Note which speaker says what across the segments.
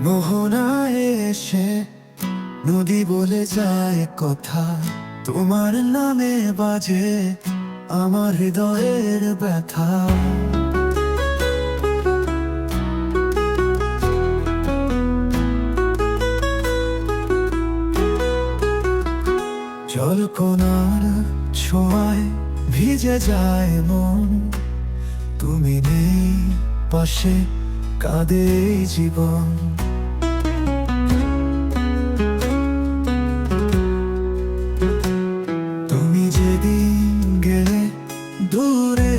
Speaker 1: মোহনায় এসে নদী বলে যায় কথা। তোমার নামে বাজে আমার হৃদয়ের ব্যথা। জলকোনার ছোঁয়ায় ভিজে যায় মন। তুমি নেই পাশে। কাঁদে জীবন। তুমি যেদিন গেলে দূরে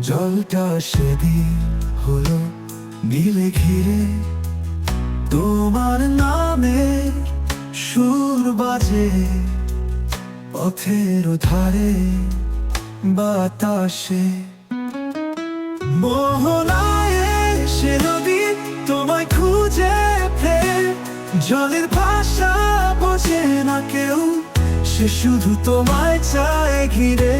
Speaker 1: জলটা সেদিন হলো নীলে ঘিরে। তোমার নামে সুর বাজে পথের ধারে বাতাসে। মোহনায় জলের ভাষা বোঝে না কেউ। সে শুধু তোমায় চায় ঘিরে।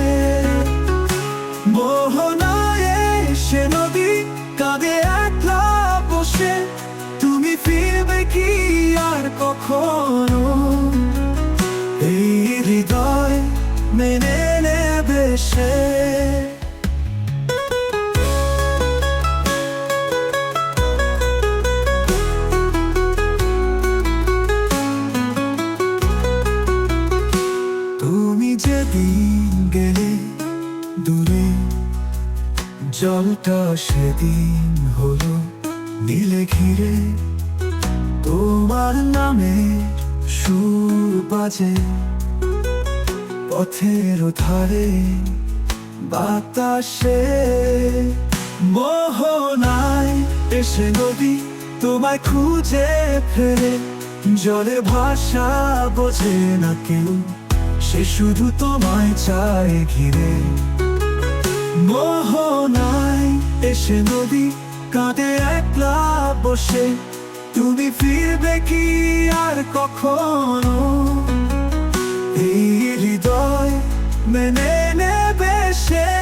Speaker 1: মোহনায় সে নদী কাঁদে একলা বসে। তুমি ফিরবে কি আর কখনো? এই হৃদয় মেনে নেবে সে। জলটা সেদিন হলো নীলে ঘিরে। তোমার নামে সুর বাজে। পথের ধারে বাতাসে মোহনায় এসে নদী তোমায় খুঁজে ফেরে। জলে ভাষা বোঝে না কেউ, সে শুধু তোমায় চায় ঘিরে। মোহনাই এসে নদী কাঁদে একলা বসে। তুমি ফিরবে কি আর কখনো? এই হৃদয় মেনে নেবে সে